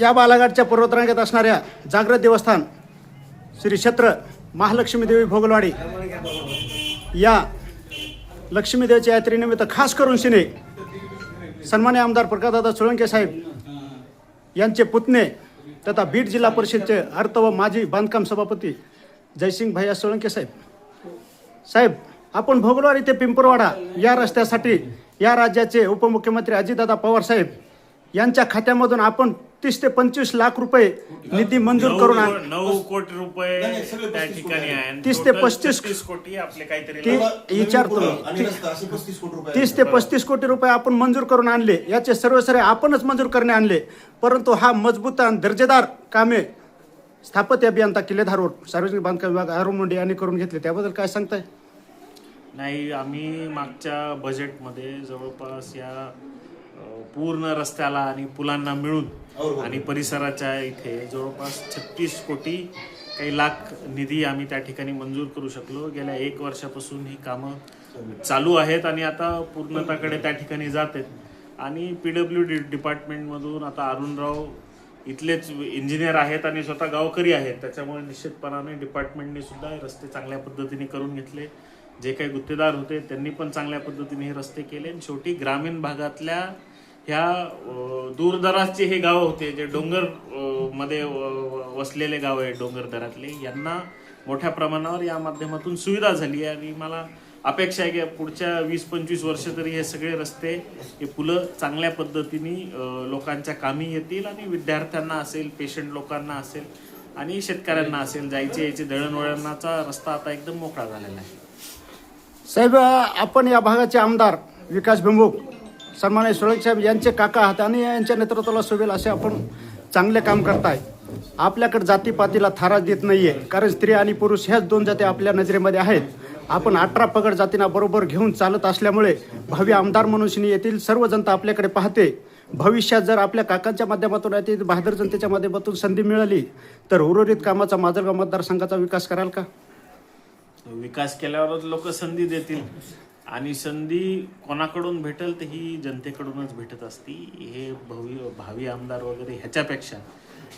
या बालाघाटच्या पर्वतरांगेत असणाऱ्या जागृत देवस्थान श्री क्षेत्र महालक्ष्मी देवी भोगलवाडी या लक्ष्मीदेवीच्या यात्रेनिमित्त खास करून शिने सन्मान्य आमदार प्रकाशदादा सोळंके साहेब यांचे पुतणे तथा बीड जिल्हा परिषदचे अर्थ व माजी बांधकाम सभापती जयसिंग भैया सोळंके साहेब. साहेब आपण भोगलवाडी ते पिंपरवाडा या रस्त्यासाठी या राज्याचे उपमुख्यमंत्री अजितदादा पवार साहेब यांच्या खात्यामधून आपण तीस ते पंचवीस लाख रुपये निधी मंजूर करून नऊ आण- नऊ कोटी रुपये नाही, सगळे त्या पस्तीस ठिकाणी कोटी. आहे आणि तीस ते total पस्तीस. 36 कोटी आपले काहीतरी ती-. विचारतो. आणि रस्ता असे पस्तीस कोटी रुपये तीस ते पस्तीस कोटी रुपये आपण मंजूर करून आणले याचे सर्व सर्व आपणच मंजूर करणे आणले परंतु हा मजबूत आणि दर्जेदार कामे स्थापत्य अभियंता किल्लेदार रोड सार्वजनिक बांधकाम विभाग अरुण मुंडे यांनी करून घेतले त्याबद्दल काय सांगताय नाही आम्ही मागच्या बजेटमध्ये जवळपास या पूर्ण रस्त्याला आणि पुलांना मिळून आणि परिसराच्या इथे जवळपास छत्तीस कोटी काही लाख निधी आम्ही त्या ठिकाणी मंजूर करू शकलो. गेल्या एक वर्षापासून ही कामं चालू आहेत आणि आता पूर्णताकडे त्या ठिकाणी जात आहेत. आणि पी डब्ल्यू डी डिपार्टमेंटमधून आता अरुणराव इथलेच इंजिनियर आहेत आणि स्वतः गावकरी आहेत. त्याच्यामुळे निश्चितपणाने डिपार्टमेंटने सुद्धा हे रस्ते चांगल्या पद्धतीने करून घेतले. जे काही गुत्तेदार होते त्यांनी पण चांगल्या पद्धतीने हे रस्ते केले. आणि शेवटी ग्रामीण भागातल्या ह्या दूरदराजचे हे गावं होते जे डोंगरमध्ये वसलेले गाव आहे डोंगर दरातले यांना मोठ्या प्रमाणावर या माध्यमातून सुविधा झाली आहे. आणि मला अपेक्षा आहे की पुढच्या वीस पंचवीस वर्ष तरी हे सगळे रस्ते हे पुलं चांगल्या पद्धतीने लोकांच्या कामी येतील आणि विद्यार्थ्यांना असेल पेशंट लोकांना असेल आणि शेतकऱ्यांना असेल जायचे यायचे दळणवळणाचा रस्ता आता एकदम मोकळा झालेला आहे. साहेब आपण या भागाचे आमदार विकास भिंबूक सन्मान्य सुरेश साहेब यांचे काका आहात आणि यांच्या नेतृत्वाला शोभेल असे आपण चांगले काम करताय. आपल्याकडे जातीपातीला थारा देत नाही आहे कारण स्त्री आणि पुरुष ह्याच दोन जाती आपल्या नजरेमध्ये आहेत. आपण अठरा पगड जातींना बरोबर घेऊन चालत असल्यामुळे भावी आमदार म्हणून येथील सर्व जनता आपल्याकडे पाहते. भविष्यात जर आपल्या काकांच्या माध्यमातून येथील बहादर जनतेच्या माध्यमातून संधी मिळाली तर उर्वरित कामाचा माजलगाव मतदारसंघाचा विकास कराल का? विकास केल्यावरच लोक संधी देतील. आणि संधी कोणाकडून भेटेल तर ही जनतेकडूनच भेटत असती. हे भवी भावी आमदार वगैरे ह्याच्यापेक्षा.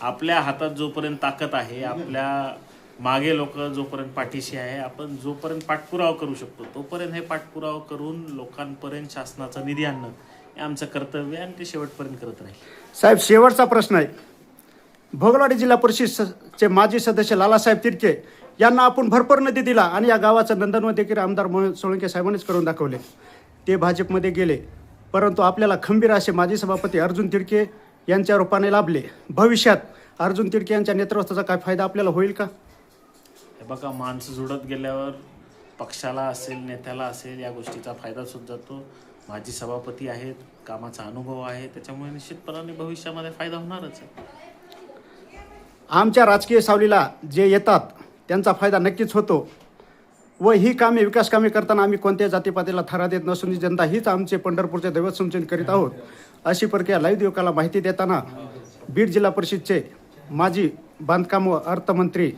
आपल्या हातात जोपर्यंत ताकद आहे आपल्या मागे लोक जोपर्यंत पाठीशी आहे आपण जोपर्यंत पाठपुरावा करू शकतो तोपर्यंत हे पाठपुरावा करून लोकांपर्यंत शासनाचा निधी आणणं हे आमचं कर्तव्य आणि ते शेवटपर्यंत करत राहील. साहेब शेवटचा प्रश्न आहे. भोगलवाडी जिल्हा परिषदचे माजी सदस्य लालासाहेब तिरके यांना आपण भरपूर निधी दिला आणि या गावाचं नंदनवन देखील आमदार मोहन सोळंके साहेबांनीच करून दाखवले. ते भाजपमध्ये गेले. परंतु आपल्याला खंबीर असे माजी सभापती अर्जुन तिडके यांच्या रूपाने लाभले. भविष्यात अर्जुन तिडके यांच्या नेतृत्वाचा काय फायदा आपल्याला होईल का? हे बघा माणसं जुडत गेल्यावर पक्षाला असेल नेत्याला असेल या गोष्टीचा फायदा सुद्धा जातो. माजी सभापती आहेत कामाचा अनुभव आहे त्याच्यामुळे निश्चितपणाने भविष्यामध्ये फायदा होणारच आहे. आमच्या राजकीय सावलीला जे येतात त्यांचा फायदा नक्कीच होतो. व ही कामे विकास कामे करताना आम्ही कोणत्या जातीपातीला थारा देत नसून ही जनता हीच आमचे पंढरपूरचे दैवत संचन करीत आहोत. अशी प्रक्रिया लाईव्ह युवकाला माहिती देताना बीड जिल्हा परिषदचे माजी बांधकाम व अर्थमंत्री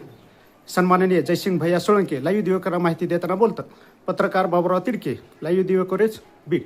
सन्माननीय जयसिंग भैया सोळंके लाईव्ह दिवेकरला माहिती देताना बोलतात. पत्रकार बाबुराव तिडके लाईव्ह दिवेकरेच बीड.